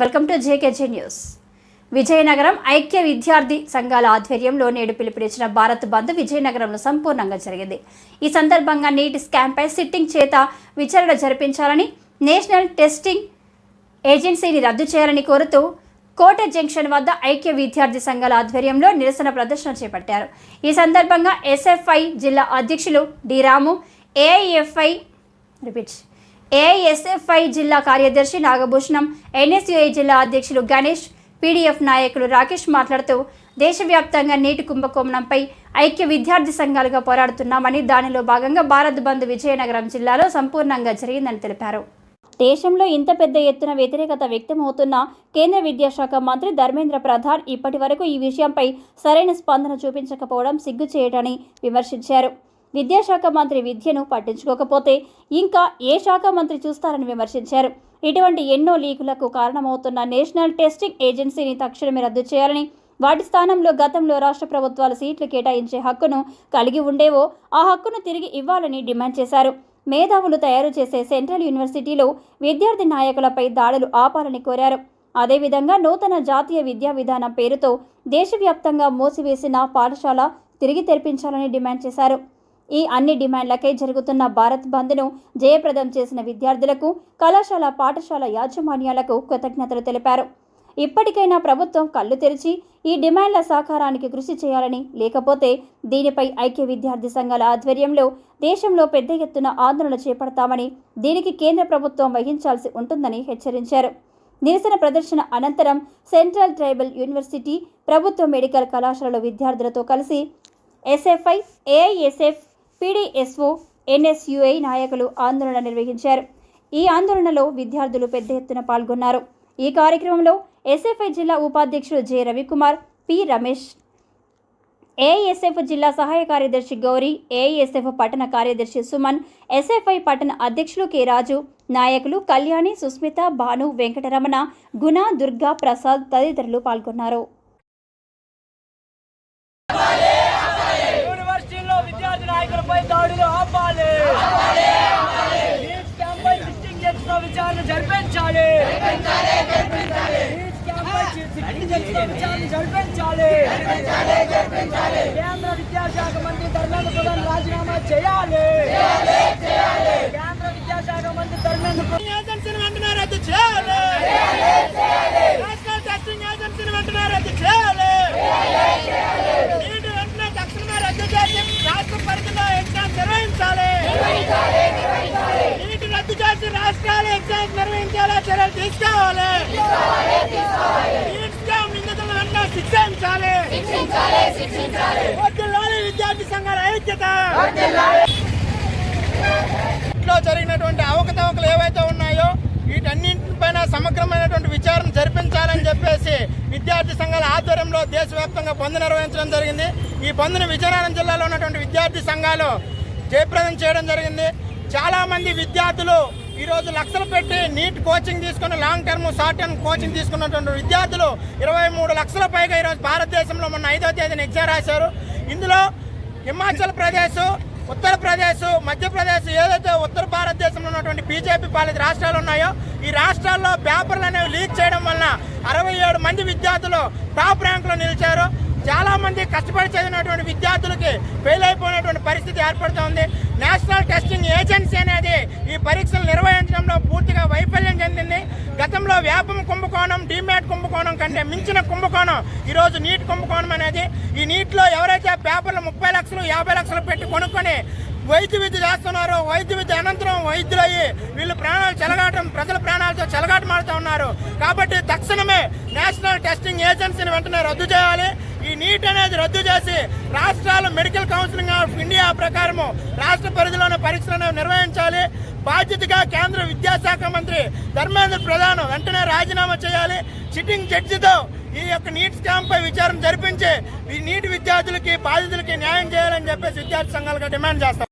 Welcome to JKJ news. Vizianagaram ఐక్య విద్యార్థి సంఘాల ఆధ్వర్యంలో నేడు పిలుపునిచ్చిన భారత్ బంద్ విజయనగరంలో సంపూర్ణంగా జరిగింది. ఈ సందర్భంగా నీటి స్కామ్పై సిట్టింగ్ చేత విచారణ జరిపించాలని నేషనల్ టెస్టింగ్ ఏజెన్సీని రద్దు చేయాలని కోరుతూ కోట జంక్షన్ వద్ద ఐక్య విద్యార్థి సంఘాల ఆధ్వర్యంలో నిరసన ప్రదర్శన చేపట్టారు. ఈ సందర్భంగా ఎస్ఎఫ్ఐ జిల్లా అధ్యక్షులు D Ramu AIFI repeat ASFI జిల్లా కార్యదర్శి నాగభూషణం ఎన్ఎస్యుఐ జిల్లా అధ్యక్షులు గణేష్ పీడీఎఫ్ నాయకులు రాకేష్ మాట్లాడుతూ దేశవ్యాప్తంగా నీటి కుంభకోణంపై ఐక్య విద్యార్థి సంఘాలుగా పోరాడుతున్నామని దానిలో భాగంగా భారత్ బంద్ విజయనగరం జిల్లాలో సంపూర్ణంగా జరిగిందని తెలిపారు. దేశంలో ఇంత పెద్ద ఎత్తున వ్యతిరేకత వ్యక్తమవుతున్న కేంద్ర విద్యాశాఖ మంత్రి ధర్మేంద్ర ప్రధాన్ ఇప్పటి వరకు ఈ విషయంపై సరైన స్పందన చూపించకపోవడం సిగ్గు చేయటని విమర్శించారు. విద్యాశాఖ మంత్రి విద్యను పట్టించుకోకపోతే ఇంకా ఏ శాఖ మంత్రి చూస్తారని విమర్శించారు. ఇటువంటి ఎన్నో లీకులకు కారణమవుతున్న నేషనల్ టెస్టింగ్ ఏజెన్సీని తక్షణమే రద్దు చేయాలని వాటి స్థానంలో గతంలో రాష్ట్ర ప్రభుత్వాలు సీట్లు కేటాయించే హక్కును కలిగి ఉండేవో ఆ హక్కును తిరిగి ఇవ్వాలని డిమాండ్ చేశారు. మేధావులు తయారు చేసే సెంట్రల్ యూనివర్సిటీలో విద్యార్థి నాయకులపై దాడులు ఆపాలని కోరారు. అదేవిధంగా నూతన జాతీయ విద్యా విధానం పేరుతో దేశవ్యాప్తంగా మూసివేసిన పాఠశాల తిరిగి తెరిపించాలని డిమాండ్ చేశారు. ఈ అన్ని డిమాండ్లకై జరుగుతున్న భారత్ బంద్ను జయప్రదం చేసిన విద్యార్థులకు కళాశాల పాఠశాల యాజమాన్యాలకు కృతజ్ఞతలు తెలిపారు. ఇప్పటికైనా ప్రభుత్వం కళ్ళు తెరిచి ఈ డిమాండ్ల సాకారానికి కృషి చేయాలని లేకపోతే దీనిపై ఐక్య విద్యార్థి సంఘాల ఆధ్వర్యంలో దేశంలో పెద్ద ఎత్తున ఆందోళన చేపడతామని దీనికి కేంద్ర ప్రభుత్వం వహించాల్సి ఉంటుందని హెచ్చరించారు. నిరసన ప్రదర్శన అనంతరం సెంట్రల్ ట్రైబల్ యూనివర్సిటీ ప్రభుత్వ మెడికల్ కళాశాలలో విద్యార్థులతో కలిసి ఎస్ఎఫ్ఐ ఏఐఎస్ఎఫ్ పీడీఎస్ఓ ఎన్ఎస్యుఐ నాయకులు ఆందోళన నిర్వహించారు. ఈ ఆందోళనలో విద్యార్థులు పెద్ద ఎత్తున పాల్గొన్నారు. ఈ కార్యక్రమంలో ఎస్ఎఫ్ఐ జిల్లా ఉపాధ్యక్షుడు J. Ravikumar P. Ramesh AISF జిల్లా సహాయ కార్యదర్శి గౌరీ ఏఐఎస్ఎఫ్ పట్టణ కార్యదర్శి సుమన్ ఎస్ఎఫ్ఐ పట్టణ అధ్యక్షులు కె. రాజు నాయకులు కళ్యాణి సుస్మిత భాను వెంకటరమణ గుణ దుర్గా ప్రసాద్ తదితరులు పాల్గొన్నారు యూనివర్సిటీలో విద్యార్థి దాడులు ఆపాలి. విచారణ జరిపించాలి. జరిపించాలి. కేంద్ర విద్యాశాఖ మంత్రి ధర్మేంద్ర ప్రధాన్ రాజీనామా చేయాలి. కేంద్ర విద్యాశాఖ మంత్రి ధర్మేంద్ర ప్రధాన్ ఏజెన్సీని వెంటనే రద్దు చేయాలి నేషనల్ టెస్టింగ్ ఏజెన్సీని వెంటనే రద్దు చేయాలి నీటి వెంటనే తక్షణమే రద్దు చేసి రాష్ట్ర పరిధిలో ఎగ్జామ్స్ నిర్వహించాలి నీటి రద్దు రాష్ట్రాలు ఎగ్జామ్స్ నిర్వహించేలా చర్యలు తీసుకోవాలి. వెంటనే శిక్షించాలి. విద్యార్థి సంఘాల ఐక్యత. ఇంట్లో జరిగినటువంటి అవకతవకలు ఏవైతే ఉన్నాయో వీటన్నింటిపైన సమగ్రమైనటువంటి విచారణ జరిపించాలని చెప్పేసి విద్యార్థి సంఘాల ఆధ్వర్యంలో దేశవ్యాప్తంగా బంద్ నిర్వహించడం జరిగింది. ఈ బంద్ను విజయనగరం జిల్లాలో ఉన్నటువంటి విద్యార్థి సంఘాలు జయప్రదం చేయడం జరిగింది. చాలా మంది విద్యార్థులు ఈరోజు లక్షలు పెట్టి నీట్ కోచింగ్ తీసుకుని long term short term coaching తీసుకున్నటువంటి విద్యార్థులు ఇరవై మూడు లక్షల పైగా ఈరోజు భారతదేశంలో మొన్న ఐదో తేదీన ఎగ్జామ్ రాశారు. ఇందులో హిమాచల్ ప్రదేశ్ ఉత్తరప్రదేశ్ మధ్యప్రదేశ్ ఏదైతే ఉత్తర భారతదేశంలో ఉన్నటువంటి బీజేపీ పాలిత రాష్ట్రాలు ఉన్నాయో ఈ రాష్ట్రాల్లో పేపర్లు అనేవి లీక్ చేయడం వలన అరవై ఏడు మంది విద్యార్థులు టాప్ ర్యాంకులో నిలిచారు. చాలామంది కష్టపడి చదివినటువంటి విద్యార్థులకి ఫెయిల్ అయిపోయినటువంటి పరిస్థితి ఏర్పడుతోంది. నేషనల్ టెస్టింగ్ ఏజెన్సీ గతంలో కుంభకోణం డిమేట్ కుంభకోణం కంటే మించిన కుంభకోణం. ఈరోజు నీటి కుంభకోణం అనేది ఈ నీటిలో ఎవరైతే పేపర్లు ముప్పై లక్షలు యాభై లక్షలు పెట్టి కొనుక్కొని వైద్య విద్య చేస్తున్నారు వైద్య విద్య అనంతరం వైద్యులయ్యి వీళ్ళు ప్రాణాలు చెలగాటం ప్రజల ప్రాణాలతో చెలగాటమాడుతూ ఉన్నారు. కాబట్టి తక్షణమే నేషనల్ టెస్టింగ్ ఏజెన్సీని వెంటనే రద్దు చేయాలి. ఈ నీట్ అనేది రద్దు చేసి రాష్ట్రాలు మెడికల్ కౌన్సిలింగ్ ఆఫ్ ఇండియా ప్రకారము రాష్ట్ర పరిధిలోని పరీక్షలను నిర్వహించాలి. బాధ్యతగా కేంద్ర విద్యాశాఖ మంత్రి ధర్మేంద్ర ప్రధాన్ వెంటనే రాజీనామా చేయాలి. సిట్టింగ్ జడ్జితో ఈ యొక్క నీట్ స్కామ్ పై విచారణ జరిపించి ఈ నీటి విద్యార్థులకి బాధితులకి న్యాయం చేయాలని చెప్పేసి విద్యార్థి సంఘాలుగా డిమాండ్ చేస్తాం.